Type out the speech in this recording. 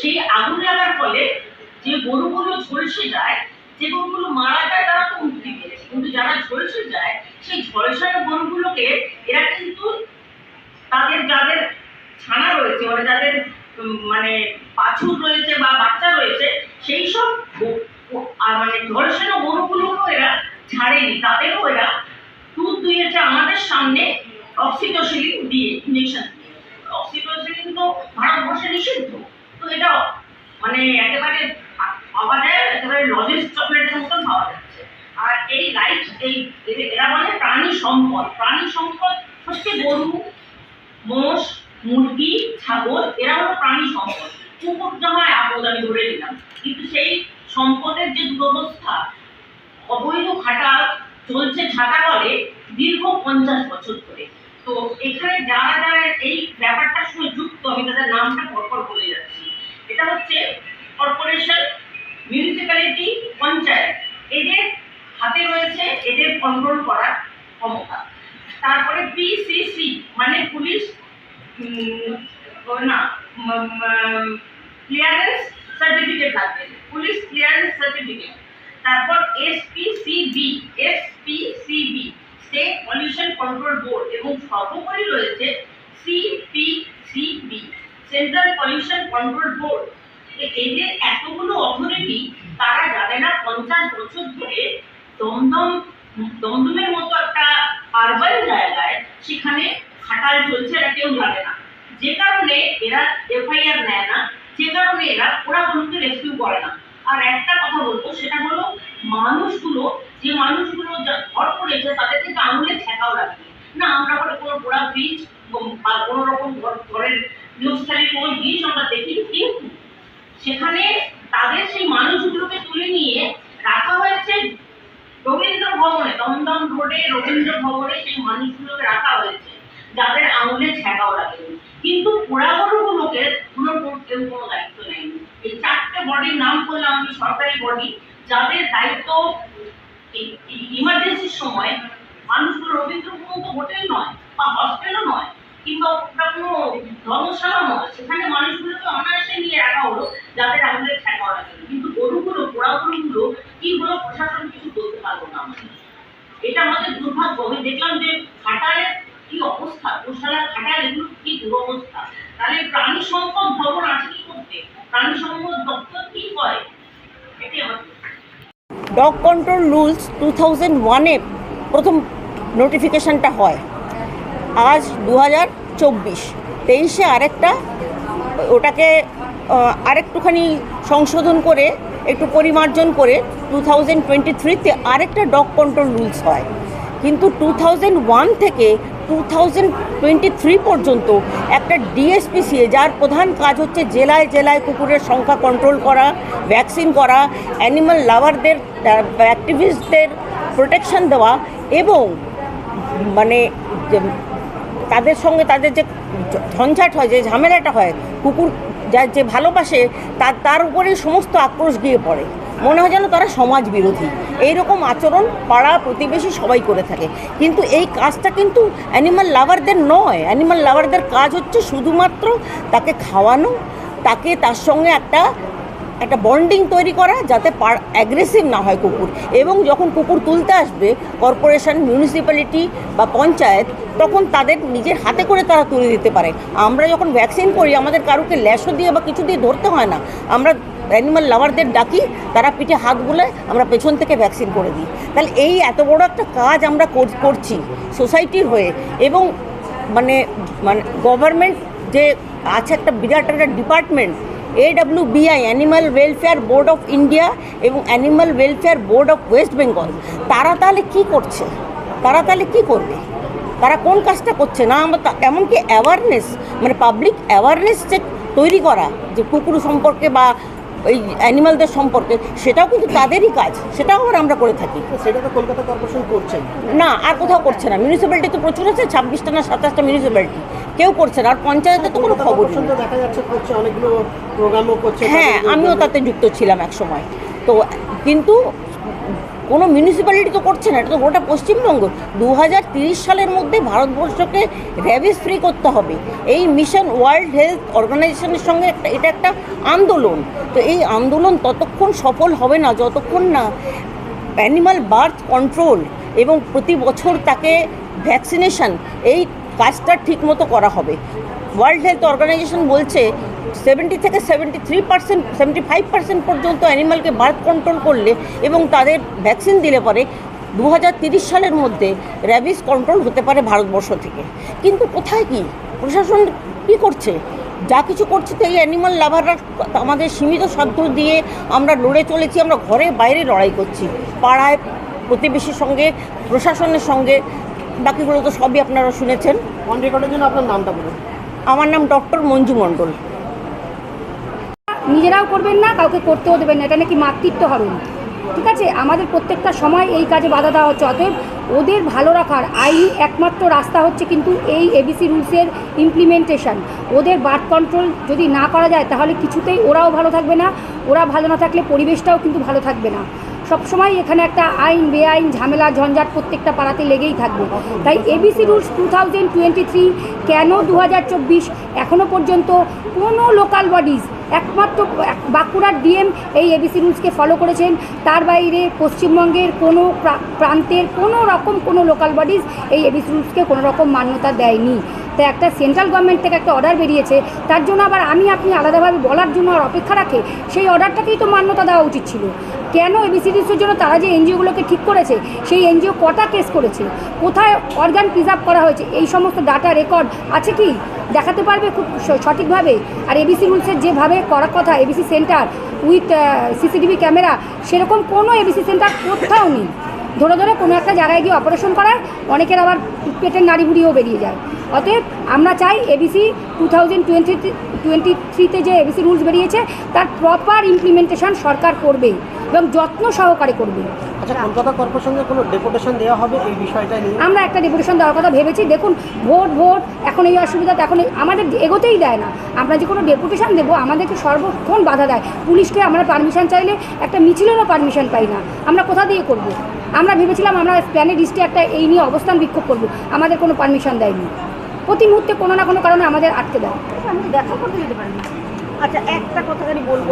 সেই আগুন লাগার ফলে যে গরুগুলো ঝলসে যায়, যে গরুগুলো মারা যায়, তারা তো মুক্তি পেয়েছে কিন্তু যারা ঝলসে যায়, সেই ঝলসানো গরুগুলোকে এরা কিন্তু তাদের যাদের ছানা রয়েছে মানে যাদের মানে বাছুর রয়েছে বা বাচ্চা রয়েছে, সেই সব মানে ঝলসানো গরুগুলোকেও এরা ছাড়েনি তাদেরও এরা দুধ দুইয়েছে আমাদের সামনে অক্সিটোসিলিন দিয়ে ইঞ্জেকশন দিয়ে। অক্সিটোসিলিন তো ভারতবর্ষে নিষিদ্ধ। তো এটা মানে একেবারে যায়, একেবারে লজেস চকলেটের মতন পাওয়া যাচ্ছে। আর এই লাইট এই এরা বলে প্রাণী সম্পদ। প্রাণী সম্পদ হচ্ছে গরু, মোষ, মুরগি, ছাগল, এরা হলো প্রাণী সম্পদ। কুকুর জামায় আপদ আমি ধরে নিলাম। কিন্তু সেই সম্পদের যে দুরবস্থা, অবৈধ খাটা চলছে ছাতা করে দীর্ঘ পঞ্চাশ বছর ধরে। তো এখানে যারা যারা এই ব্যাপারটার সঙ্গে যুক্ত আমি তাদের নামটা পরপর বলে যাচ্ছি এটা হচ্ছে কর্পোরেশন মিউনিসিপ্যালিটি পঞ্চায়েত এদের হাতে রয়েছে এদের কন্ট্রোল করার ক্ষমতা। তারপরে পিসিসি মানে পুলিশ না ক্লিয়ারেন্স সার্টিফিকেট লাগবে। পুলিশ ক্লিয়ারেন্স সার্টিফিকেট তারপর SPCB SPCB state pollution control board এবং সর্বোপরি রয়েছে CPCB central pollution control board এদের এতগুলো অথরিটি তারা জানে না পঞ্চাশ বছর ধরে দমদম দমদমের মতো একটা আরবান জায়গায় সেখানে খাটাল চলছে এটা কেউ জানে না। যে কারণে এরা এফআইআর নেয় না, যে কারণে এরা ওরা গরুকে রেস্কিউ করে না। আর একটা কথা বলব, সেটা হলো মানুষগুলো, যে মানুষগুলো ঘর করেছে, তাদের থেকে আঙুলে ঠেকাও লাগবে না, আমরা বলে কোনো পোড়া ব্রিজ বা কোনো রকম ঘর- ঘরের গৃহস্থালির কোনো জিনিস আমরা দেখিনি, কিন্তু সেখানে তাদের সেই মানুষগুলোকে তুলে নিয়ে রাখা হয়েছে রবীন্দ্র ভবনে দমদম রোডে রবীন্দ্র ভবনে সেই মানুষগুলোকে রাখা হয়েছে। যাদের আঙুলে ছ্যাঁকাও লাগেনি। কিন্তু পোড়াগরুগুলোকে পুরো কেউ কোনো দায়িত্ব নেয়নি। এই চারটে বডির নাম করলাম আমি, সরকারি বডি যাদের দায়িত্ব ইমার্জেন্সির সময় মানুষগুলো রবীন্দ্র ভবন তো হোটেল নয় বা হস্টেলও নয়, কিংবা ওটা কোনো ধর্মশালা নয়, সেখানে মানুষগুলোকে অনায়াসে নিয়ে রাখা হলো, যাদের আঙুলে ছ্যাঁকাও লাগেনি। কিন্তু গরুগুলো পোড়াগরুগুলো কি হলো প্রশাসন কিছু বলতে পারব না আমাদের এটা আমাদের দুর্ভাগ্য। আমি দেখলাম যে খাটালের কি অবস্থা, গোশালা খাটাল এগুলো কি দুরবস্থা। তাহলে প্রাণী সম্পদ ভবন আছে কি করতে? প্রাণী সম্পদ দপ্তর কি করে? এটাই আমার dog control rules two thousand ওয়ানে প্রথম নোটিফিকেশানটা হয়। আজ দু হাজার চব্বিশ। তেইশে আরেকটা, ওটাকে আরেকটুখানি সংশোধন করে একটু পরিমার্জন করে টু থাউজেন্ড টোয়েন্টি থ্রিতে আরেকটা ডগ কন্ট্রোল রুলস হয়। কিন্তু টু থাউজেন্ড ওয়ান থেকে টু থাউজেন্ড টোয়েন্টি থ্রি পর্যন্ত একটা ডিএসপিসিএ যার প্রধান কাজ হচ্ছে জেলায় জেলায় কুকুরের সংখ্যা কন্ট্রোল করা ভ্যাকসিন করা অ্যানিমাল লাভারদের অ্যাক্টিভিস্টদের প্রোটেকশন দেওয়া এবং মানে তাদের সঙ্গে তাদের যে ঝঞ্ঝাট হয়, যে ঝামেলাটা হয়, কুকুর যা যে ভালোবাসে, তার তার উপরেই সমস্ত আক্রোশ গিয়ে পড়ে। মনে হয় যেন তারা সমাজ বিরোধী। এইরকম আচরণ পাড়া প্রতিবেশী সবাই করে থাকে। কিন্তু এই কাজটা কিন্তু অ্যানিমাল লাভারদের নয়। অ্যানিমাল লাভারদের কাজ হচ্ছে শুধুমাত্র তাকে খাওয়ানো, তাকে তার সঙ্গে একটা একটা বন্ডিং তৈরি করা যাতে পার অ্যাগ্রেসিভ না হয় কুকুর। এবং যখন কুকুর তুলতে আসবে কর্পোরেশন মিউনিসিপ্যালিটি বা পঞ্চায়েত, তখন তাদের নিজের হাতে করে তারা তুলে দিতে পারে। আমরা যখন ভ্যাকসিন করি, আমাদের কারুকে ল্যাশো দিয়ে বা কিছু দিয়ে ধরতে হয় না। আমরা অ্যানিমাল লাভারদের ডাকি, তারা পিঠে হাত বুলায় আমরা পেছন থেকে ভ্যাকসিন করে দিই। তাহলে এই এত বড় একটা কাজ আমরা করছি সোসাইটির হয়ে। এবং মানে মানে গভর্নমেন্ট যে আছে একটা বিরাট একটা department AW BI animal welfare board of India এবং animal welfare board of West Bengal তারা তাহলে কি করছে? তারা তাহলে কি করবে? তারা কোন কাজটা করছে? না, আমরা এমনকি অ্যাওয়ারনেস মানে পাবলিক অ্যাওয়ারনেস যে তৈরি করা, যে কুকুর সম্পর্কে বা ওই অ্যানিমালদের সম্পর্কে সেটাও কিন্তু তাদেরই কাজ সেটাও আবার আমরা করে থাকি। সেটা তো কলকাতা কর্পোরেশন করছেন না। আর কোথাও করছে না। মিউনিসিপ্যালিটি তো প্রচুর আছে ছাব্বিশটা না সাতাশটা মিউনিসিপ্যালিটি কেউ করছে না আর পঞ্চায়েতে তো কোনো খবর দেখা যাচ্ছে করছে অনেকগুলো প্রোগ্রামও করছে হ্যাঁ আমিও তাতে যুক্ত ছিলাম এক সময় তো কিন্তু কোনো মিউনিসিপ্যালিটি তো করছে না, এটা তো গোটা পশ্চিমবঙ্গ। দু সালের মধ্যে ভারতবর্ষকে র্যাবিস ফ্রি করতে হবে। এই মিশন ওয়ার্ল্ড হেলথ অর্গানাইজেশনের সঙ্গে একটা, এটা একটা আন্দোলন। তো এই আন্দোলন ততক্ষণ সফল হবে না, যতক্ষণ না অ্যানিমাল বার্থ কন্ট্রোল এবং প্রতি বছর তাকে ভ্যাকসিনেশন এই কাজটা ঠিকমতো করা হবে। ওয়ার্ল্ড হেলথ অর্গানাইজেশন বলছে সেভেন্টি থেকে seventy three percent seventy five percent পর্যন্ত অ্যানিমালকে বার্থ কন্ট্রোল করলে এবং তাদের ভ্যাকসিন দিলে পরে দু হাজার তিরিশ সালের মধ্যে র্যাবিস কন্ট্রোল হতে পারে ভারতবর্ষ থেকে। কিন্তু কোথায় কি? প্রশাসন কী করছে? যা কিছু করছে তো এই অ্যানিমাল লাভাররা আমাদের সীমিত সাধ্য দিয়ে আমরা লড়ে চলেছি আমরা ঘরে বাইরে লড়াই করছি। পাড়ায় প্রতিবেশীর সঙ্গে প্রশাসনের সঙ্গে বাকিগুলো তো সবই আপনারা শুনেছেন। অন রেকর্ডের জন্য আপনার নামটা বলুন। আমার নাম ডক্টর মঞ্জু মণ্ডল। নিজেরাও করবেন না, কাউকে করতেও দেবেন না, এটা নাকি মাতৃত্ব হরণ। ঠিক আছে? আমাদের প্রত্যেকটা সময় এই কাজে বাধা দেওয়া হচ্ছে, অতএব ওদের ভালো রাখার আইনি একমাত্র রাস্তা হচ্ছে কিন্তু এই এবিসি রুলসের ইমপ্লিমেন্টেশন ওদের বার্থ কন্ট্রোল যদি না করা যায়, তাহলে কিছুতেই ওরাও ভালো থাকবে না, ওরা ভালো না থাকলে পরিবেশটাও কিন্তু ভালো থাকবে না। সবসময় এখানে একটা আইন, বেআইন, ঝামেলা, ঝঞ্ঝাট প্রত্যেকটা পাড়াতে লেগেই থাকবে। তাই ABC rules two thousand twenty three কেন দু হাজার চব্বিশ এখনও পর্যন্ত কোনো লোকাল বডিজ একমাত্র এক- বাঁকুড়ার ডিএম এই এবিসি রুলসকে ফলো করেছেন। তার বাইরে পশ্চিমবঙ্গের কোনো প্রা- প্রান্তের কোনো রকম কোনো লোকাল বডিজ এই এবিসি রুলসকে কোনো রকম মান্যতা দেয়নি। তো একটা সেন্ট্রাল গভর্নমেন্ট থেকে একটা অর্ডার বেরিয়েছে, তার জন্য আবার আমি, আপনি আলাদাভাবে বলার জন্য আর অপেক্ষা রাখে, সেই অর্ডারটাকেই তো মান্যতা দেওয়া উচিত ছিল। কেন এবিসি রুলসের জন্য তারা যে এনজিওগুলোকে ঠিক করেছে, সেই এনজিও কটা কেস করেছে? কোথায় অর্গান প্রিজার্ভ করা হয়েছে? এই সমস্ত ডাটা রেকর্ড আছে কি? দেখাতে পারবে খুব সঠিকভাবে? আর এবিসি রুলসের যেভাবে করার কথা ABC centre with CCTV camera সেরকম কোনো এবিসি সেন্টার কোথাও নেই। ধরে ধরে কোনো একটা জায়গায় গিয়ে অপারেশন করায়, অনেকের আবার পেটের নাড়ি ভুড়িও বেরিয়ে যায়। অতএব আমরা চাই ABC two thousand twenty twenty থ্রিতে যে এবিসি রুলস বেরিয়েছে, তার প্রপার ইমপ্লিমেন্টেশন সরকার করবে। এবং যত্ন সহকারে করবে। আচ্ছা কলকাতা কর্পোরেশনে কোনো ডেপুটেশন দেওয়া হবে এই বিষয়টা নিয়ে? আমরা একটা ডেপুটেশন দেওয়ার কথা ভেবেছি। দেখুন ভোট ভোট এখন এই অসুবিধা তো এখন আমাদের এগোতেই দেয় না। আমরা যে কোনো ডেপুটেশন দেবো আমাদেরকে সর্বক্ষণ বাধা দেয়। পুলিশকে আমরা পারমিশন চাইলে একটা মিছিলেরও পারমিশন পাই না। আমরা কোথা দিয়ে করব। আমরা ভেবেছিলাম আমরা প্ল্যানের লিস্টে একটা এই নিয়ে অবস্থান বিক্ষোভ করব। আমাদের কোনো পারমিশন দেয়নি। প্রতি মুহূর্তে কোনো না কোনো কারণে আমাদের আটকে দেয়। আমি দেখা করতে যেতে পারি আচ্ছা একটা কথাখানি বলব